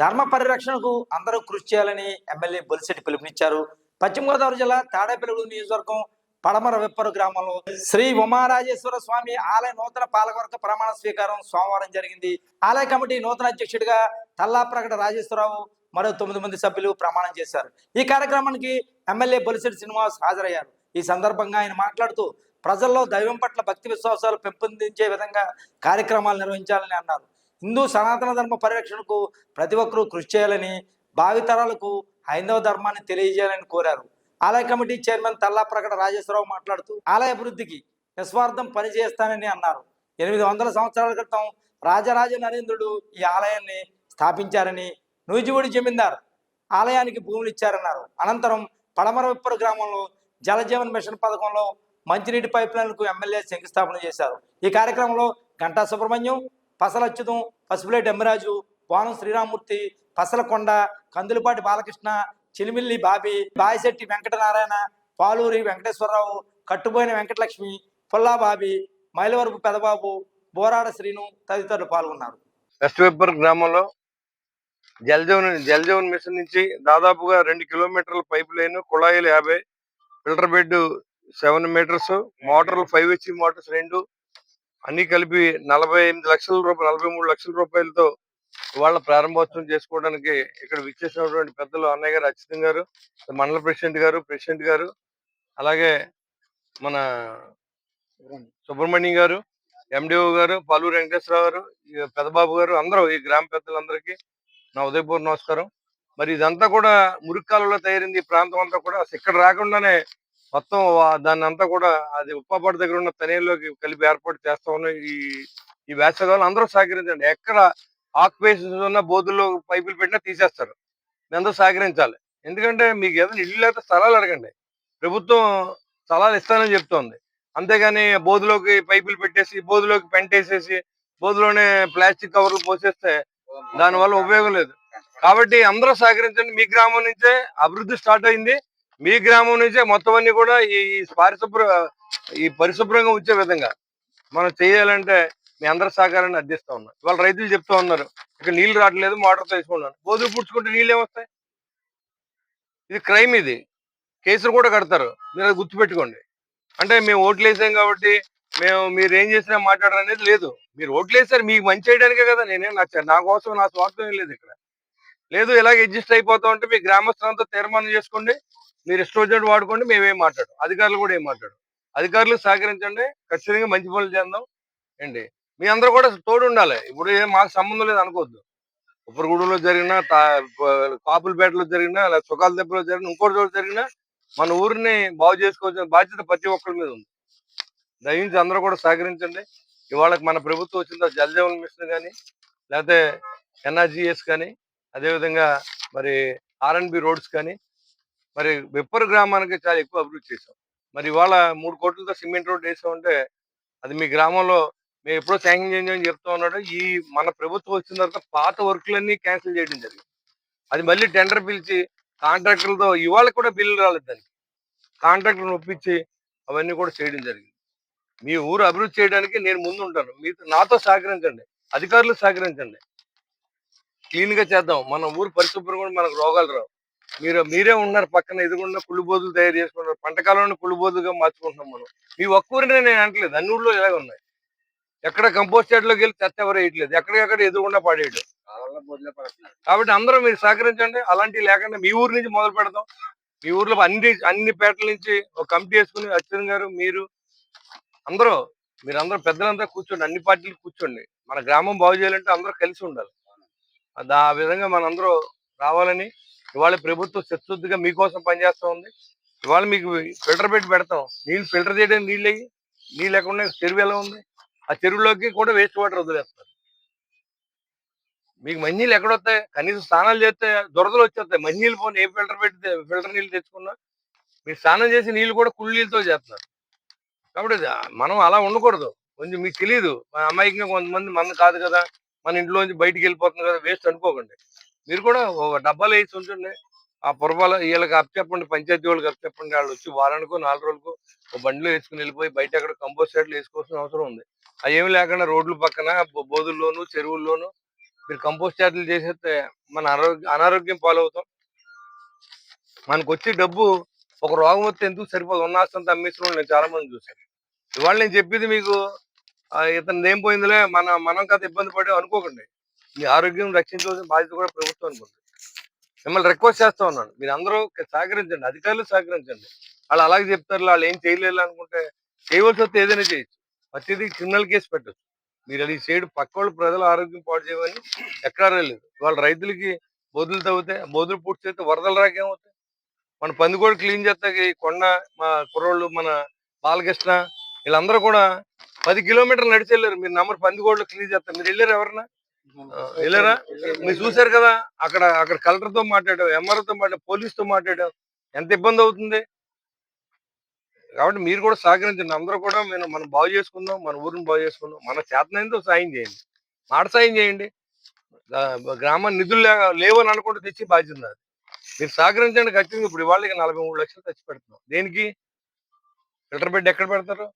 ధర్మ పరిరక్షణకు అందరూ కృషి చేయాలని ఎమ్మెల్యే బొలిశెట్టి పిలుపునిచ్చారు. పశ్చిమ గోదావరి జిల్లా తాడేపల్లిగూడెం నియోజకవర్గం పడమర వెప్పరు గ్రామంలో శ్రీ ఉమారాజేశ్వర స్వామి ఆలయ నూతన పాలకవర్గ ప్రమాణ స్వీకారం సోమవారం జరిగింది. ఆలయ కమిటీ నూతన అధ్యక్షుడిగా తల్లా ప్రకట రాజేశ్వరరావు మరో తొమ్మిది మంది సభ్యులు ప్రమాణం చేశారు. ఈ కార్యక్రమానికి ఎమ్మెల్యే బొలిశెట్టి శ్రీనివాస్ హాజరయ్యారు. ఈ సందర్భంగా ఆయన మాట్లాడుతూ ప్రజల్లో దైవం పట్ల భక్తి విశ్వాసాలు పెంపొందించే విధంగా కార్యక్రమాలు నిర్వహించాలని అన్నారు. హిందూ సనాతన ధర్మ పరిరక్షణకు ప్రతి ఒక్కరూ కృషి చేయాలని భావితరాలకు హైందవ ధర్మాన్ని తెలియజేయాలని కోరారు. ఆలయ కమిటీ చైర్మన్ తల్లా ప్రకట రాజేశ్వరరావు మాట్లాడుతూ ఆలయ అభివృద్ధికి నిస్వార్థం పనిచేస్తానని అన్నారు. ఎనిమిది వందల సంవత్సరాల క్రితం రాజరాజ నరేంద్రుడు ఈ ఆలయాన్ని స్థాపించారని నూజివుడి జమీందార్ ఆలయానికి భూములు ఇచ్చారన్నారు అనంతరం పడమర విప్పర గ్రామంలో జలజీవన్ మిషన్ పథకంలో మంచినీటి పైప్ లైన్లకు ఎమ్మెల్యే శంకుస్థాపన చేశారు. ఈ కార్యక్రమంలో గంటా సుబ్రహ్మణ్యం పసలచ్యుతం పసుపులేటి ఎమ్మరాజు వానం శ్రీరామూర్తి పసలకొండ కందులపాటి బాలకృష్ణ చిలిమిల్లి బాబి బాయిశెట్టి వెంకటనారాయణ పాలూరి వెంకటేశ్వరరావు కట్టుబోయిన వెంకటలక్ష్మి పుల్లా బాబి మైలవరపు పెదబాబు బోరాడ శ్రీను తదితరులు పాల్గొన్నారు. వెస్ట్ వెబ్బర్ గ్రామంలో జలజీవన్ జలజీవన్ మిషన్ నుంచి దాదాపుగా రెండు కిలోమీటర్ల పైప్ లైన్ కుళాయిలు యాభై ఫిల్టర్ బెడ్ సెవెన్ మీటర్స్ మోటార్లు ఫైవ్ హెచ్ మోటార్స్ రెండు అన్ని కలిపి నలభై ఎనిమిది లక్షల రూపాయలు నలభై మూడు లక్షల రూపాయలతో వాళ్ళ ప్రారంభోత్సవం చేసుకోవడానికి ఇక్కడ విచ్చేసినటువంటి పెద్దలు అన్నయ్య గారు అచ్యుతం గారు మండల ప్రెసిడెంట్ గారు ప్రెసిడెంట్ గారు అలాగే మన సుబ్రహ్మణ్యం గారు ఎండిఓ గారు పాలూరు వెంకటేశ్వరరావు గారు పెదబాబు గారు అందరూ ఈ గ్రామ పెద్దలందరికీ నా ఉదయపూర్ నమస్కారం. మరి ఇదంతా కూడా మురికాలలో తయారైంది ఈ ప్రాంతం అంతా కూడా. అసలు ఇక్కడ రాకుండానే మొత్తం దాన్ని అంతా కూడా అది ఉప్పాపాటి దగ్గర ఉన్న తనేలోకి కలిపి ఏర్పాటు చేస్తా ఉన్న. ఈ ఈ వేసవికాలం అందరూ సహకరించండి. ఎక్కడ ఆక్యుపేషన్స్ ఉన్న బోధుల్లో పైపులు పెట్టినా తీసేస్తారు. మీ అందరూ సహకరించాలి. ఎందుకంటే మీకు ఏదైనా ఇల్లు లేకపోతే స్థలాలు అడగండి. ప్రభుత్వం స్థలాలు ఇస్తానని చెప్తోంది. అంతేగాని బోధులోకి పైపులు పెట్టేసి బోధులోకి పెంటేసేసి బోధులోనే ప్లాస్టిక్ కవర్లు పోసేస్తే దానివల్ల ఉపయోగం లేదు. కాబట్టి అందరూ సహకరించండి. మీ గ్రామం నుంచే అభివృద్ధి స్టార్ట్ అయింది. మీ గ్రామం నుంచే మొత్తం అన్ని కూడా ఈ పారిశుభ్ర ఈ పరిశుభ్రంగా ఉంచే విధంగా మనం చేయాలంటే మీ అందరి సహకారాన్ని అర్థిస్తా ఉన్నాం. ఇవాళ రైతులు చెప్తా ఉన్నారు ఇక్కడ నీళ్ళు రావట్లేదు మోటార్తో వేసుకున్నాను బోధులు పుడుచుకుంటే నీళ్ళు ఏమొస్తాయి? ఇది క్రైమ్ ఇది. కేసులు కూడా కడతారు. మీరు అది గుర్తుపెట్టుకోండి. అంటే మేము ఓట్లు వేసాం కాబట్టి మేము మీరు ఏం చేసినా మాట్లాడరు అనేది లేదు. మీరు ఓట్లు వేసారు మీకు మంచి చేయడానికే కదా. నేనేం నచ్చాను నా కోసం నా స్వార్థం ఏం లేదు ఇక్కడ. లేదు ఇలాగ అడ్జస్ట్ అయిపోతా ఉంటే మీ గ్రామస్తులంతా తీర్మానం చేసుకోండి. మీరు ఇష్టం వచ్చినట్టు వాడుకోండి మేమేం మాట్లాడు అధికారులు కూడా ఏం మాట్లాడు అధికారులు సహకరించండి ఖచ్చితంగా మంచి పనులు చేద్దాం. ఏంటి? మీ అందరూ కూడా తోడు ఉండాలి. ఇప్పుడు ఏం మాకు సంబంధం లేదు అనుకోవద్దు. ఉప్పరగూడెంలో జరిగినా కాపులపేటలో జరిగినా లేదా సుఖాల దెబ్బలో జరిగిన ఇంకోటి చోట జరిగినా మన ఊరిని బాగు చేసుకోవాల్సిన బాధ్యత ప్రతి ఒక్కరి మీద ఉంది. దయించి అందరూ కూడా సహకరించండి. ఇవాళ మన ప్రభుత్వం వచ్చిందో జల్ జీవన్ మిషన్ కానీ లేకపోతే ఎన్ఆర్జీఎస్ కానీ అదేవిధంగా మరి ఆర్ఎన్బి రోడ్స్ కానీ మరి విప్పర్ గ్రామానికి చాలా ఎక్కువ అభివృద్ధి చేసాం మరి ఇవాళ మూడు కోట్లతో సిమెంట్ రోడ్ వేసామంటే అది మీ గ్రామంలో మేము ఎప్పుడో శాంక్షన్ చేయండి చెప్తా ఉన్నాడు. ఈ మన ప్రభుత్వం వచ్చిన తర్వాత పాత వర్క్లన్నీ క్యాన్సిల్ చేయడం జరిగింది. అది మళ్ళీ టెండర్ పిలిచి కాంట్రాక్టర్లతో ఇవాళ కూడా బిల్లు రాలేదు దానికి. కాంట్రాక్టర్ని ఒప్పించి అవన్నీ కూడా చేయడం జరిగింది. మీ ఊరు అభివృద్ధి చేయడానికి నేను ముందు ఉంటాను. మీతో నాతో సహకరించండి. అధికారులు సహకరించండి. క్లీన్గా చేద్దాం. మన ఊరు పరిశుభ్రంగా కూడా మనకు రోగాలు రావు. మీరు మీరే ఉన్నారు పక్కన ఎదుగున్న కుళ్ళుబోదులు తయారు చేసుకుంటారు పంటకాలంలో కుళ్ళుబోదులుగా మార్చుకుంటున్నాం మనం. మీ ఒక్క ఊరినే నేను అంటలేదు అన్ని ఊళ్ళో ఇలాగ ఉన్నాయి. ఎక్కడ కంపోస్ట్ యార్డ్లోకి వెళ్ళి చెత్త ఎవరు వేయట్లేదు. ఎక్కడికక్కడ ఎదుగుండా పడేయడం. కాబట్టి అందరూ మీరు సహకరించండి. అలాంటివి లేకుండా మీ ఊరు నుంచి మొదలు పెడదాం మీ ఊర్లో అన్ని అన్ని పేటల నుంచి ఒక కమిటీ వేసుకుని అచ్యుతన్ గారు మీరు అందరూ మీరు అందరూ పెద్దలంతా కూర్చోండి. అన్ని పార్టీలు కూర్చోండి. మన గ్రామం బాగు చేయాలంటే అందరూ కలిసి ఉండాలి. ఆ విధంగా మనందరూ రావాలని ఇవాళ ప్రభుత్వం చిత్తశుద్ధిగా మీకోసం పనిచేస్తూ ఉంది. ఇవాళ మీకు ఫిల్టర్ పెట్టి పెడతాం. నీళ్ళు ఫిల్టర్ చేయడానికి నీళ్ళు అయ్యి నీళ్ళు లేకుండా చెరువు ఎలా ఉంది? ఆ చెరువులోకి కూడా వేస్ట్ వాటర్ వదిలేస్తారు. మీకు మంచినీళ్ళు ఎక్కడ వస్తాయి? కనీసం స్నానాలు చేస్తే దొరదలు వచ్చేస్తాయి. మంచినీళ్ళు పోనీ ఏ ఫిల్టర్ పెట్టి ఫిల్టర్ నీళ్ళు తెచ్చుకున్నా మీరు స్నానం చేసి నీళ్ళు కూడా కుళ్ళు నీళ్ళతో చేస్తున్నారు. కాబట్టి మనం అలా ఉండకూడదు. కొంచెం మీకు తెలియదు మన అమ్మాయికి కొంతమంది మన కాదు కదా. మన ఇంట్లోంచి బయటికి వెళ్ళిపోతుంది కదా. వేస్ట్ అనుకోకండి. మీరు కూడా ఒక డబ్బాలు వేసి ఉంటుండే. ఆ పొరపాల వీళ్ళకి అప్పచెప్పండి పంచాయతీ వాళ్ళకి అప్పచెప్పండి వాళ్ళు వచ్చి వారానికో నాలుగు రోజులకు ఒక బండిలో వేసుకుని వెళ్ళిపోయి బయట అక్కడ కంపోస్ట్ సైడ్లు వేసుకోవాల్సిన అవసరం ఉంది. అవి ఏమి లేకుండా రోడ్ల పక్కన బోధుల్లోనూ చెరువుల్లోనూ మీరు కంపోస్ట్ యార్డులు చేసేస్తే మన అనారోగ్య అనారోగ్యం పాలవుతాం. మనకు వచ్చే డబ్బు ఒక రోగం వస్తే ఎందుకు సరిపోదు? ఉన్న ఆస్తి అంతా అమ్మేసిన వాళ్ళు నేను చాలా మంది చూశాను. ఇవాళ నేను చెప్పింది మీకు ఇతను ఏం పోయిందిలే? మన మనం కదా ఇబ్బంది పడే అనుకోకండి. మీ ఆరోగ్యం రక్షించవలసిన బాధ్యత కూడా ప్రభుత్వం ఉంది. మిమ్మల్ని రిక్వెస్ట్ చేస్తా ఉన్నాను. మీరు అందరూ సహకరించండి. అధికారులు సహకరించండి. వాళ్ళు అలాగే చెప్తారు. వాళ్ళు ఏం చేయలేదు అనుకుంటే చేయవలసి వస్తే ఏదైనా చేయొచ్చు. ప్రతిదీ క్రిమినల్ కేసు పెట్టచ్చు. మీరు అది చేయడు పక్క వాళ్ళు ప్రజల ఆరోగ్యం పాడు చేయమని ఎక్కడా లేదు. వాళ్ళ రైతులకి బోధులు తవ్వితే బోధులు పూర్తి చేస్తే వరదలు రాకేమవుతాయి? మన పందికోడు క్లీన్ చేస్తాకి కొండ మా కుర్రోళ్ళు మన బాలకృష్ణ వీళ్ళందరూ కూడా పది కిలోమీటర్లు నడిచి వెళ్ళారు మీరు నమ్మరు పందికోళ్ళు క్లీన్ చేస్తారు మీరు వెళ్ళారు ఎవరన్నా? వెళ్ళారా? మీరు చూశారు కదా అక్కడ అక్కడ కలెక్టర్తో మాట్లాడాం ఎంఆర్ఓ తో మాట్లాడాం పోలీస్తో ఎంత ఇబ్బంది అవుతుంది? కాబట్టి మీరు కూడా సహకరించండి. అందరూ కూడా మేము మనం బాగు చేసుకుందాం మన ఊరిని బాగు చేసుకుందాం. మన చేతనైందో సాయం చేయండి. మాట సాయం చేయండి. గా- గ్రామ నిధులు లే- లేవని అనుకుంటే తెచ్చి బాధ్యత నాది. మీరు సహకరించండి ఖచ్చితంగా. ఇప్పుడు ఇవాళకి నలభై మూడు లక్షలు తెచ్చి పెడుతున్నాం. దేనికి? ఫిల్టర్ బెడ్ ఎక్కడ పెడతారు?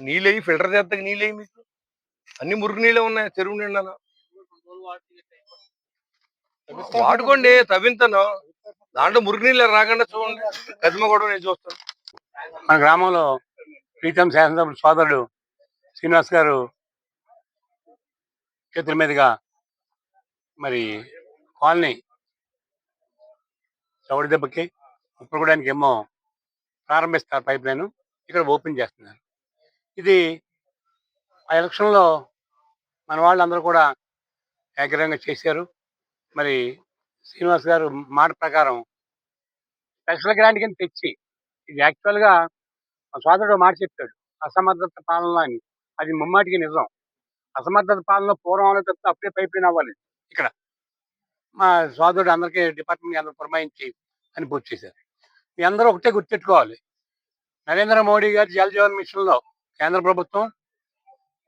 నీళ్ళు వేయి ఫిల్టర్ చేస్తాక నీళ్ళు వేయి మీకు. అన్ని మురుగు నీళ్ళే ఉన్నాయి చెరువు నీళ్ళను వాడుకోండి తవ్వింతను దాంట్లో మురుగు నీళ్ళు రాకుండా చూడండి. కదిమ కూడా నేను చూస్తాను. మన గ్రామంలో ప్రీతం శాసనసభ్యులు సోదరుడు శ్రీనివాస్ గారు చేతుల మీదుగా మరి కాలనీ చవడి దెబ్బకి ఉప్పలగూడానికి ఏమో ప్రారంభిస్తారు పైప్ లైన్. ఇక్కడ ఓపెన్ చేస్తున్నారు. ఇది ఆ ఎలక్షన్లో మన వాళ్ళందరూ కూడా ఏకరంగా చేశారు. మరి శ్రీనివాస్ గారు మాట ప్రకారం స్పెషల్ గ్రాంట్ కింద తెచ్చి ఇది యాక్చువల్గా మా సోదరుడు మాట చెప్పాడు. అసమర్థత పాలన అని. అది ముమ్మాటికి నిజం. అసమర్థత పాలన పూర్వంలో తప్పితే అప్పుడే పైప్ అవ్వాలి. ఇక్కడ మా సోదరుడు అందరికీ డిపార్ట్మెంట్ అందరూ పురమాయించి అని పూర్తి చేశారు. మీ అందరూ ఒకటే గుర్తెట్టుకోవాలి నరేంద్ర మోడీ గారి జల్ జీవన్ మిషన్లో కేంద్ర ప్రభుత్వం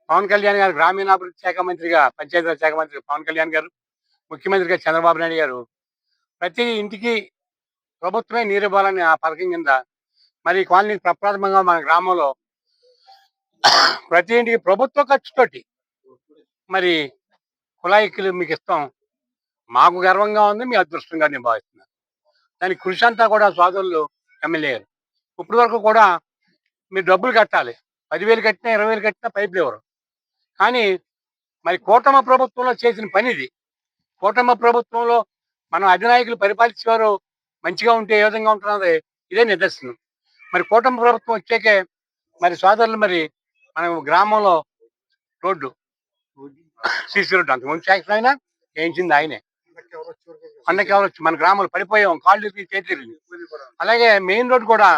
పవన్ కళ్యాణ్ గారు గ్రామీణాభివృద్ధి శాఖ మంత్రిగా పంచాయతీరాజ్ శాఖ మంత్రి పవన్ కళ్యాణ్ గారు ముఖ్యమంత్రిగా చంద్రబాబు నాయుడు గారు. ప్రతి ఇంటికి ప్రభుత్వమే నీరు ఇవ్వాలని ఆ పథకం కింద. మరి కాలనీ ప్రప్రాథమంగా మన గ్రామంలో ప్రతి ఇంటికి ప్రభుత్వ ఖర్చుతోటి మరి కులాయికులు మీకు ఇస్తాం. మాకు గర్వంగా ఉంది మీ అదృష్టంగా నేను భావిస్తున్నాను. దానికి కృషి అంతా కూడా సోదరులు ఎమ్మెల్యే గారు. ఇప్పటి వరకు కూడా మీరు డబ్బులు కట్టాలి. పదివేలు కట్టినా ఇరవై వేలు కట్టినా పైపులు లేవరు కానీ మరి కూటమి ప్రభుత్వంలో చేసిన పని ఇది కూటమి ప్రభుత్వంలో మనం అధినాయకులు పరిపాలించేవారు మంచిగా ఉంటే ఏ విధంగా ఉంటున్నది ఇదే నిదర్శనం. మరి కూటమి ప్రభుత్వం వచ్చాకే మరి సోదరులు మరి మన గ్రామంలో రోడ్డు సీసీ రోడ్డు అంతకుముందు ముందు శాంక్షన్ అయినా వేయించింది ఆయనే. అన్నకి ఎవరు మన గ్రామంలో పడిపోయాం కాళ్ళు తిరిగి చేతి అలాగే మెయిన్ రోడ్ కూడా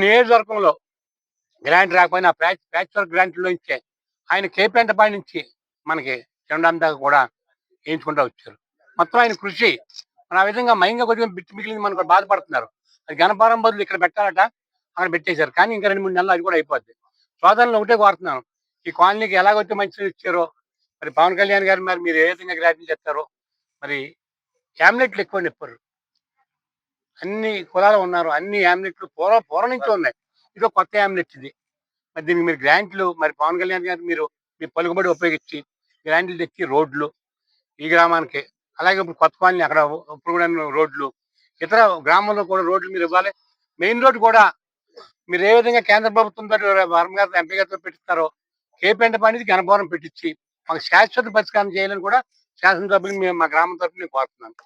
నియోజకవర్గంలో గ్రాంట్ రాకపోయినా ప్యాచ్ ప్యాచ్ వర్క్ గ్రాంట్లో ఇచ్చే ఆయన కేపేంటపాడి నుంచి మనకి చెండాం దాకా కూడా వేయించుకుంటూ వచ్చారు. మొత్తం ఆయన కృషి మన ఆ విధంగా మైంగా కొద్దిగా బిట్టి మిగిలింది మనకు బాధపడుతున్నారు. అది గణపారం బదులు ఇక్కడ పెట్టాలట అక్కడ పెట్టేశారు. కానీ ఇంకా రెండు మూడు నెలలు అది కూడా అయిపోద్ది. సోదరులు ఒకటే కోరుతున్నాను. ఈ కాలనీకి ఎలాగైతే మంచి ఇచ్చారో మరి పవన్ కళ్యాణ్ గారు మరి మీరు ఏ విధంగా గ్రాంట్లు చెప్తారో మరి క్యాబినెట్లు ఎక్కువ నిప్పరు అన్ని కులాలు ఉన్నారు. అన్ని యామ్లెట్లు పూర్వ పూర్వ నుంచి ఉన్నాయి. ఇది కొత్త యామ్లెట్ ఇది. మరి దీనికి మీరు గ్రాంట్లు మరి పవన్ కళ్యాణ్ గారు మీరు మీ పలుకుబడి ఉపయోగించి గ్రాంట్లు తెచ్చి రోడ్లు ఈ గ్రామానికి. అలాగే ఇప్పుడు కొత్త కాలనీ అక్కడ ఇప్పుడు కూడా రోడ్లు. ఇతర గ్రామంలో కూడా రోడ్లు మీరు ఇవ్వాలి. మెయిన్ రోడ్ కూడా మీరు ఏ విధంగా కేంద్ర ప్రభుత్వం తోటి వర్మ గారితో ఎంపీ గారితో పెట్టిస్తారో కేపెంట పనిది గణపవరం పెట్టించి మాకు శాశ్వత పరిష్కారం చేయాలని కూడా శాసనసభ్యులు మేము మా గ్రామం తరఫున నేను కోరుతున్నాను